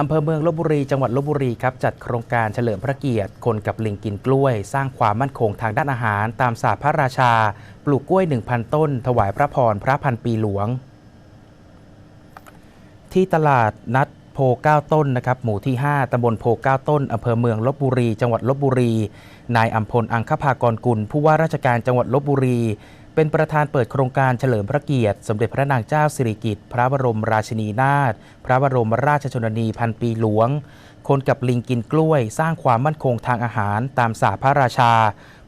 อำเภอเมืองลบบุรี จังหวัดลบบุรีครับจัดโครงการเฉลิมพระเกียรติ คนกับลิงกินกล้วย สร้างความมั่นคงทางด้านอาหาร ตามศาสตร์พระราชา ปลูกกล้วย 1,000 ต้น ถวายพระพรพระพันปีหลวง ที่ตลาดนัดโพ9ต้นนะครับหมู่ที่ 5ตำบลโพ9ต้นอำเภอเมืองลบบุรี จังหวัดลบบุรี นายอัมพลอังคภากรกุลผู้ว่าราชการจังหวัดลบบุรี เป็นประธานเปิดโครงการเฉลิมพระเกียรติ สมเด็จพระนางเจ้าสิริกิติ์พระบรมราชินีนาถพระบรมราชชนนีพันปีหลวง คนกับลิงกินกล้วย สร้างความมั่นคงทางอาหารตามศาพระราชา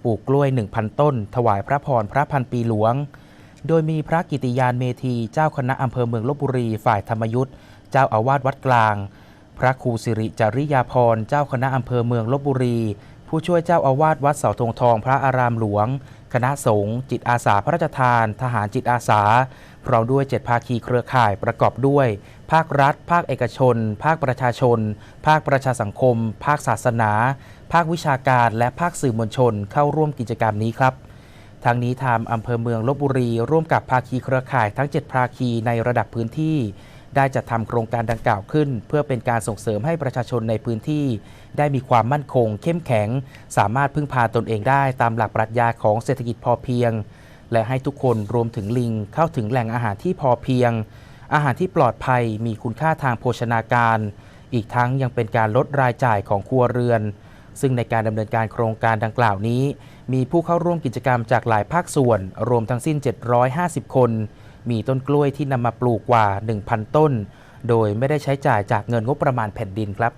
ปลูกกล้วย 1,000 ต้น ถวายพระพรพระพันปีหลวง โดยมีพระกิติยานเมธีเจ้าคณะอำเภอเมืองลบบุรีฝ่ายธรรมยุทธ์เจ้าอาวาสวัดกลาง พระครูสิริจริยาพรเจ้าคณะอำเภอเมืองลบบุรี ผู้ช่วยเจ้าอาวาสวัดเสาธงทองพระอารามหลวง คณะสงฆ์จิตอาสาพระราชทาน ทหารจิตอาสา พร้อมด้วยเจ็ดภาคีเครือข่ายประกอบด้วย ภาครัฐ ภาคเอกชน ภาคประชาชน ภาคประชาสังคม ภาคศาสนา ภาควิชาการและภาคสื่อมวลชนเข้าร่วมกิจกรรมนี้ครับทางนี้ทางอำเภอเมืองลบบุรี ร่วมกับภาคีเครือข่ายทั้ง 7 ภาคีในระดับพื้นที่ ได้จัดทำโครงการดังกล่าวขึ้น เพื่อเป็นการส่งเสริมให้ประชาชนในพื้นที่ ได้มีความมั่นคง เข้มแข็ง สามารถพึ่งพาตนเองได้ตามหลักปรัชญาของเศรษฐกิจพอเพียง และให้ทุกคนรวมถึงลิงเข้าถึงแหล่งอาหารที่พอเพียง อาหารที่ปลอดภัยมีคุณค่าทางโภชนาการ อีกทั้งยังเป็นการลดรายจ่ายของครัวเรือน ซึ่งในการดำเนินการโครงการดังกล่าวนี้ มีผู้เข้าร่วมกิจกรรมจากหลายภาคส่วน รวมทั้งสิ้น 750 คน มีต้นกล้วยที่นำมาปลูกกว่า 1,000 ต้น โดยไม่ได้ใช้จ่ายจากเงินงบประมาณแผ่นดินครับ